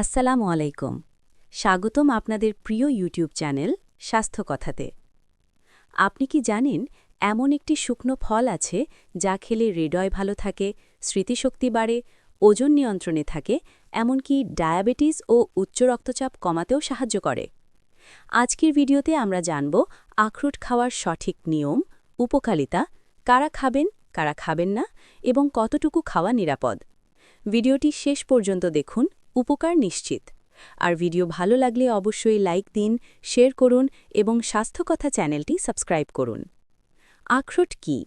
আসসালামু আলাইকুম। স্বাগতম আপনাদের প্রিয় ইউটিউব চ্যানেল স্বাস্থ্য কথাতে আপনি কি জানেন, এমন একটি শুকনো ফল আছে যা খেলে হৃদয় ভালো থাকে, স্মৃতিশক্তি বাড়ে, ওজন নিয়ন্ত্রণে থাকে, এমনকি ডায়াবেটিস ও উচ্চ রক্তচাপ কমাতেও সাহায্য করে। আজকের ভিডিওতে আমরা জানব আখরোট খাওয়ার সঠিক নিয়ম, উপকারিতা, কারা খাবেন কারা খাবেন না এবং কতটুকু খাওয়া নিরাপদ। ভিডিওটি শেষ পর্যন্ত দেখুন উপকার নিশ্চিত। আর ভিডিও ভালো লাগলে অবশ্যই লাইক দিন, শেয়ার করুন এবং স্বাস্থ্যকথা চ্যানেলটি সাবস্ক্রাইব করুন। আখরোট কি?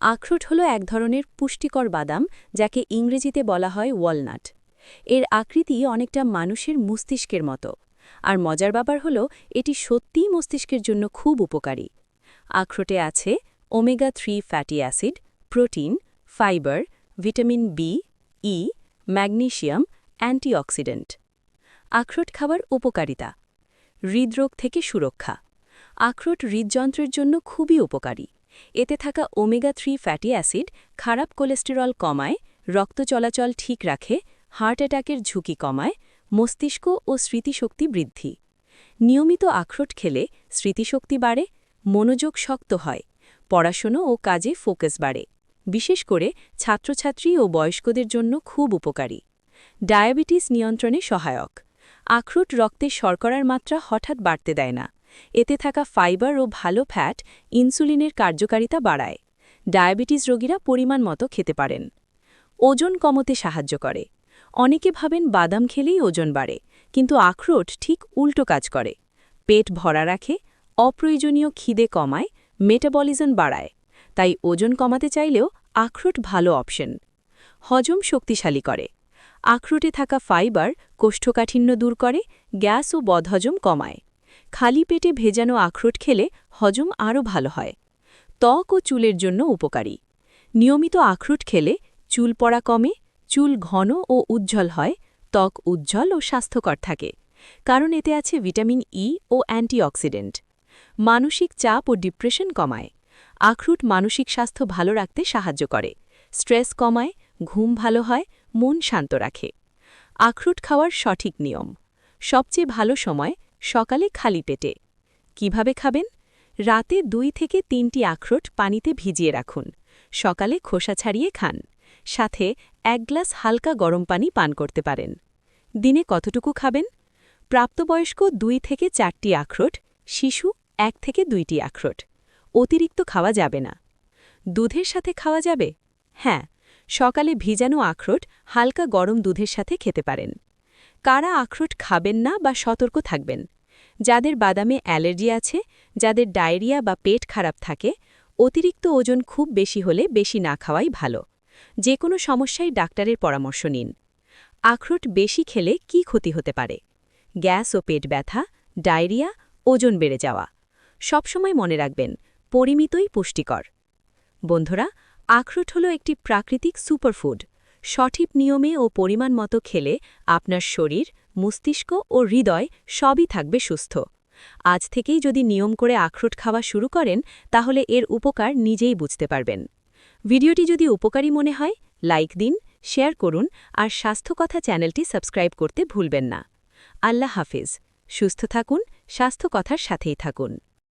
আখরোট হলো এক ধরনের পুষ্টিকর বাদাম যাকে ইংরেজিতে বলা হয় ওয়ালনাট। এর আকৃতি অনেকটা মানুষের মস্তিষ্কের মতো। আর মজার ব্যাপার হল, এটি সত্যিই মস্তিষ্কের জন্য খুব উপকারী। আখরোটে আছে omega three fatty acid, protein, fibre, vitamin B, E, magnesium antioxidant. আখরোট খাবার উপকারিতা। হৃদরোগ থেকে সুরক্ষা। আখরোট হৃদযন্ত্রের জন্য খুবই উপকারী। এতে থাকা ওমেগা থ্রি ফ্যাটি অ্যাসিড খারাপ কোলেস্টেরল কমায়, রক্ত চলাচল ঠিক রাখে, হার্ট অ্যাটাকের ঝুঁকি কমায়, মস্তিষ্ক ও স্মৃতিশক্তি বৃদ্ধি। নিয়মিত আখরোট খেলে স্মৃতিশক্তি বাড়ে, মনোযোগ শক্ত হয়, পড়াশুনো ও কাজে ফোকাস বাড়ে। বিশেষ করে ছাত্রছাত্রী ও বয়স্কদের জন্য খুব উপকারী। ডায়াবেটিস নিয়ন্ত্রণে সহায়ক। আখরুট রক্তে শর্করার মাত্রা হঠাৎ বাড়তে দেয় না। এতে থাকা ফাইবার ও ভালো ফ্যাট ইনসুলিনের কার্যকারিতা বাড়ায়। ডায়াবেটিস রোগীরা পরিমাণ মতো খেতে পারেন। ওজন কমতে সাহায্য করে। অনেকে ভাবেন বাদাম খেলেই ওজন বাড়ে, কিন্তু আখরোট ঠিক উল্টো কাজ করে। পেট ভরা রাখে, অপ্রয়োজনীয় খিদে কমায়, মেটাবলিজম বাড়ায়। তাই ওজন কমাতে চাইলেও আখরোট ভালো অপশন। হজম শক্তিশালী করে। আখরোটে থাকা ফাইবার কোষ্ঠকাঠিন্য দূর করে, গ্যাস ও বদহজম কমায়। খালি পেটে ভেজানো আখরোট খেলে হজম আরও ভালো হয়। ত্বক ও চুলের জন্য উপকারী। নিয়মিত আখরোট খেলে চুল পড়া কমে, চুল ঘন ও উজ্জ্বল হয়, ত্বক উজ্জ্বল ও স্বাস্থ্যকর থাকে, কারণ এতে আছে ভিটামিন ই ও অ্যান্টিঅক্সিডেন্ট। মানসিক চাপ ও ডিপ্রেশন কমায়। আখরুট মানসিক স্বাস্থ্য ভালো রাখতে সাহায্য করে। স্ট্রেস কমায়, ঘুম ভালো হয় মন শান্ত রাখে। আখরুট খাওয়ার সঠিক নিয়ম। সবচেয়ে ভালো সময় সকালে খালি পেটে। কীভাবে খাবেন? রাতে দুই থেকে তিনটি আখরোট পানিতে ভিজিয়ে রাখুন। সকালে খোসা ছাড়িয়ে খান। সাথে এক গ্লাস হালকা গরম পানি পান করতে পারেন। দিনে কতটুকু খাবেন? প্রাপ্তবয়স্ক দুই থেকে চারটি আখরোট, শিশু এক থেকে দুইটি আখরোট। অতিরিক্ত খাওয়া যাবে না। দুধের সাথে খাওয়া যাবে? হ্যাঁ সকালে ভিজানো আখরোট হালকা গরম দুধের সাথে খেতে পারেন। কারা আখরোট খাবেন না বা সতর্ক থাকবেন? যাদের বাদামে অ্যালার্জি আছে, যাদের ডায়রিয়া বা পেট খারাপ থাকে, অতিরিক্ত ওজন খুব বেশি হলে বেশি না খাওয়াই ভালো। যে কোনো সমস্যায় ডাক্তারের পরামর্শ নিন। আখরোট বেশি খেলে কি ক্ষতি হতে পারে? গ্যাস ও পেট ব্যথা, ডায়রিয়া, ওজন বেড়ে যাওয়া। সবসময় মনে রাখবেন, পরিমিতই পুষ্টিকর। বন্ধুরা আখরোট হল একটি প্রাকৃতিক সুপারফুড। সঠিক নিয়মে ও পরিমাণ মতো খেলে আপনার শরীর, মস্তিষ্ক ও হৃদয় সবই থাকবে সুস্থ। আজ থেকেই যদি নিয়ম করে আখরোট খাওয়া শুরু করেন, তাহলে এর উপকার নিজেই বুঝতে পারবেন। ভিডিওটি যদি উপকারী মনে হয়, লাইক দিন, শেয়ার করুন আর স্বাস্থ্যকথা চ্যানেলটি সাবস্ক্রাইব করতে ভুলবেন না। আল্লাহ হাফিজ। সুস্থ থাকুন, স্বাস্থ্যকথার সাথেই থাকুন।